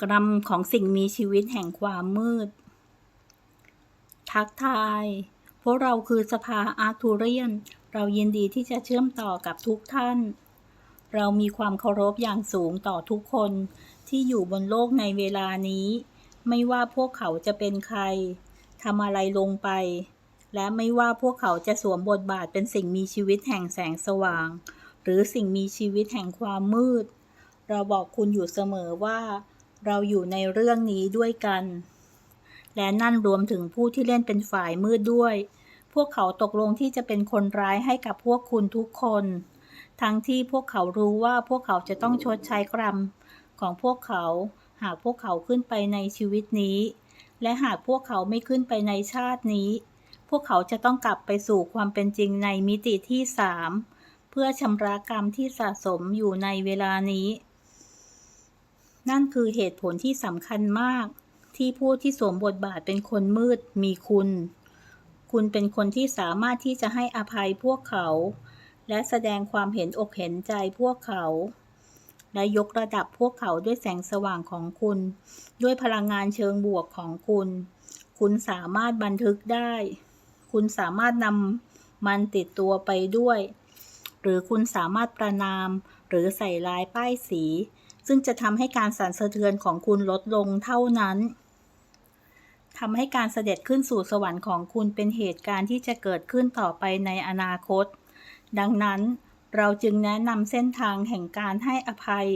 กรรมของสิ่งมีชีวิตแห่งความมืด ทักทาย พวกเราคือสภาอาร์ทูเรียน เรายินดีที่จะเชื่อมต่อกับทุกท่าน เรามีความเคารพอย่างสูงต่อทุกคนที่อยู่บนโลกในเวลานี้ ไม่ว่าพวกเขาจะเป็นใครทำอะไรลงไป และไม่ว่าพวกเขาจะสวมบทบาทเป็นสิ่งมีชีวิตแห่งแสงสว่าง หรือสิ่งมีชีวิตแห่งความมืด เราบอกคุณอยู่เสมอว่า เราอยู่ในเรื่องนี้ด้วยกัน และนั่นรวมถึงผู้ที่เล่นเป็นฝ่ายมืดด้วย พวกเขาตกลงที่จะเป็นคนร้ายให้กับพวกคุณทุกคน ทั้งที่พวกเขารู้ว่าพวกเขาจะต้องชดใช้กรรมของพวกเขาหากพวกเขาขึ้นไปในชีวิตนี้ และหากพวกเขาไม่ขึ้นไปในชาตินี้ พวกเขาจะต้องกลับไปสู่ความเป็นจริงในมิติที่สามเพื่อชำระกรรมที่สะสมอยู่ในเวลานี้ นั่นคือเหตุผลที่สำคัญมาก ที่ผู้ที่สวมบทบาทเป็นคนมืดมีคุณ คุณเป็นคนที่สามารถที่จะให้อภัยพวกเขา และแสดงความเห็นอกเห็นใจพวกเขา และยกระดับพวกเขาด้วยแสงสว่างของคุณ ด้วยพลังงานเชิงบวกของคุณ คุณสามารถบันทึกได้ คุณสามารถนำมันติดตัวไปด้วย หรือคุณสามารถประนามหรือใส่ลายป้ายสี ซึ่งจะทำให้การสั่นสะเทือนของคุณลดลงเท่านั้นทำให้การเสด็จขึ้นสู่สวรรค์ของคุณเป็นเหตุการณ์ที่จะเกิดขึ้นต่อไปในอนาคต ดังนั้นเราจึงแนะนำเส้นทางแห่งการให้อภัย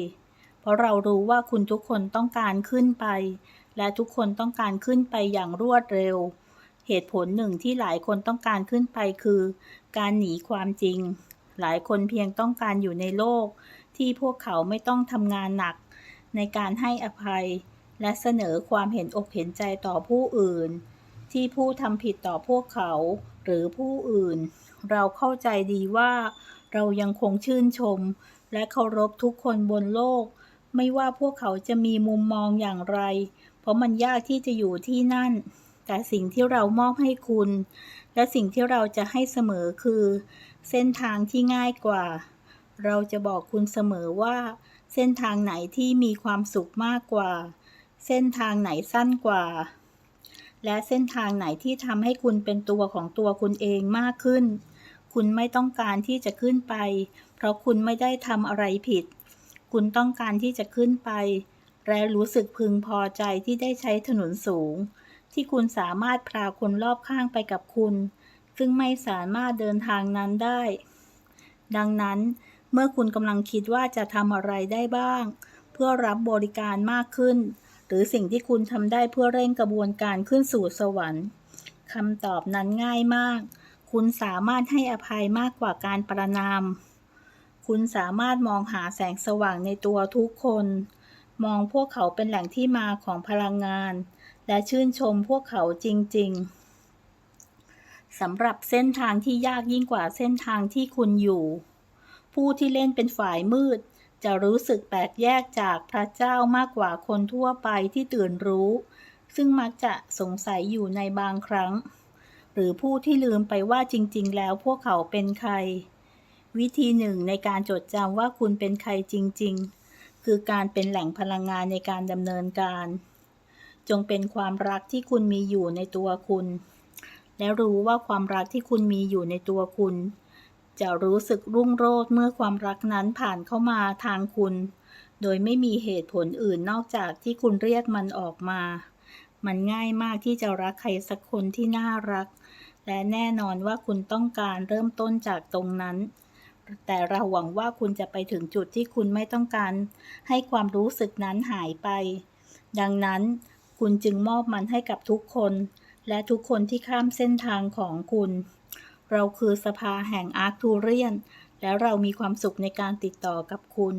เพราะเรารู้ว่าคุณทุกคนต้องการขึ้นไป และทุกคนต้องการขึ้นไปอย่างรวดเร็ว เหตุผลหนึ่งที่หลายคนต้องการขึ้นไปคือ การหนีความจริง หลายคนเพียงต้องการอยู่ในโลก ที่พวกเขาไม่ต้องทำงานหนัก ในการให้อภัย และเสนอความเห็นอกเห็นใจต่อผู้อื่น ที่ผู้ทำผิดต่อพวกเขา หรือผู้อื่น เราเข้าใจดีว่า เรายังคงชื่นชม และเคารพทุกคนบนโลก ไม่ว่าพวกเขาจะมีมุมมองอย่างไร เพราะมันยากที่จะอยู่ที่นั่น แต่สิ่งที่เรามอบให้คุณ และสิ่งที่เราจะให้เสมอคือ เส้นทางที่ง่ายกว่า เราจะบอกคุณเสมอว่า เส้นทางไหนที่มีความสุขมากกว่า เส้นทางไหนสั้นกว่า และเส้นทางไหนที่ทำให้คุณเป็นตัวของตัวคุณเองมากขึ้น คุณไม่ต้องการที่จะขึ้นไป เพราะคุณไม่ได้ทำอะไรผิด คุณต้องการที่จะขึ้นไป และรู้สึกพึงพอใจที่ได้ใช้ถนนสูง ที่คุณสามารถพาคนรอบข้างไปกับคุณ ซึ่งไม่สามารถเดินทางนั้นได้ ดังนั้น เมื่อคุณกำลังคิดว่าจะทำอะไรได้บ้าง เพื่อรับบริการมากขึ้น หรือสิ่งที่คุณทำได้เพื่อเร่งกระบวนการขึ้นสู่สวรรค์คำตอบนั้นง่ายมาก คุณสามารถให้อภัยมากกว่าการประนาม คุณสามารถมองหาแสงสว่างในตัวทุกคน มองพวกเขาเป็นแหล่งที่มาของพลังงาน และชื่นชมพวกเขาจริง ๆสำหรับเส้นทางที่ยากยิ่งกว่าเส้นทางที่คุณอยู่ ผู้ที่เล่นเป็นฝ่ายมืด จะรู้สึกแปลกแยกจากพระเจ้ามากกว่าคนทั่วไปที่ตื่นรู้ ซึ่งมักจะสงสัยอยู่ในบางครั้ง หรือผู้ที่ลืมไปว่าจริง ๆ แล้วพวกเขาเป็นใคร วิธีหนึ่งในการจดจำว่าคุณเป็นใครจริง ๆ คือการเป็นแหล่งพลังงานในการดำเนินการ จงเป็นความรักที่คุณมีอยู่ในตัวคุณ และรู้ว่าความรักที่คุณมีอยู่ในตัวคุณ จะรู้สึกรุ่งโรจน์เมื่อความรักนั้นผ่านเข้ามาทางคุณ โดยไม่มีเหตุผลอื่นนอกจากที่คุณเรียกมันออกมา มันง่ายมากที่จะรักใครสักคนที่น่ารัก และแน่นอนว่าคุณต้องการเริ่มต้นจากตรงนั้น แต่เราหวังว่าคุณจะไปถึงจุดที่คุณไม่ต้องการ ให้ความรู้สึกนั้นหายไป ดังนั้นคุณจึงมอบมันให้กับทุกคน และทุกคนที่ข้ามเส้นทางของคุณ เราคือสภาแห่งอาร์คทูเรียน และเรามีความสุขในการติดต่อกับคุณ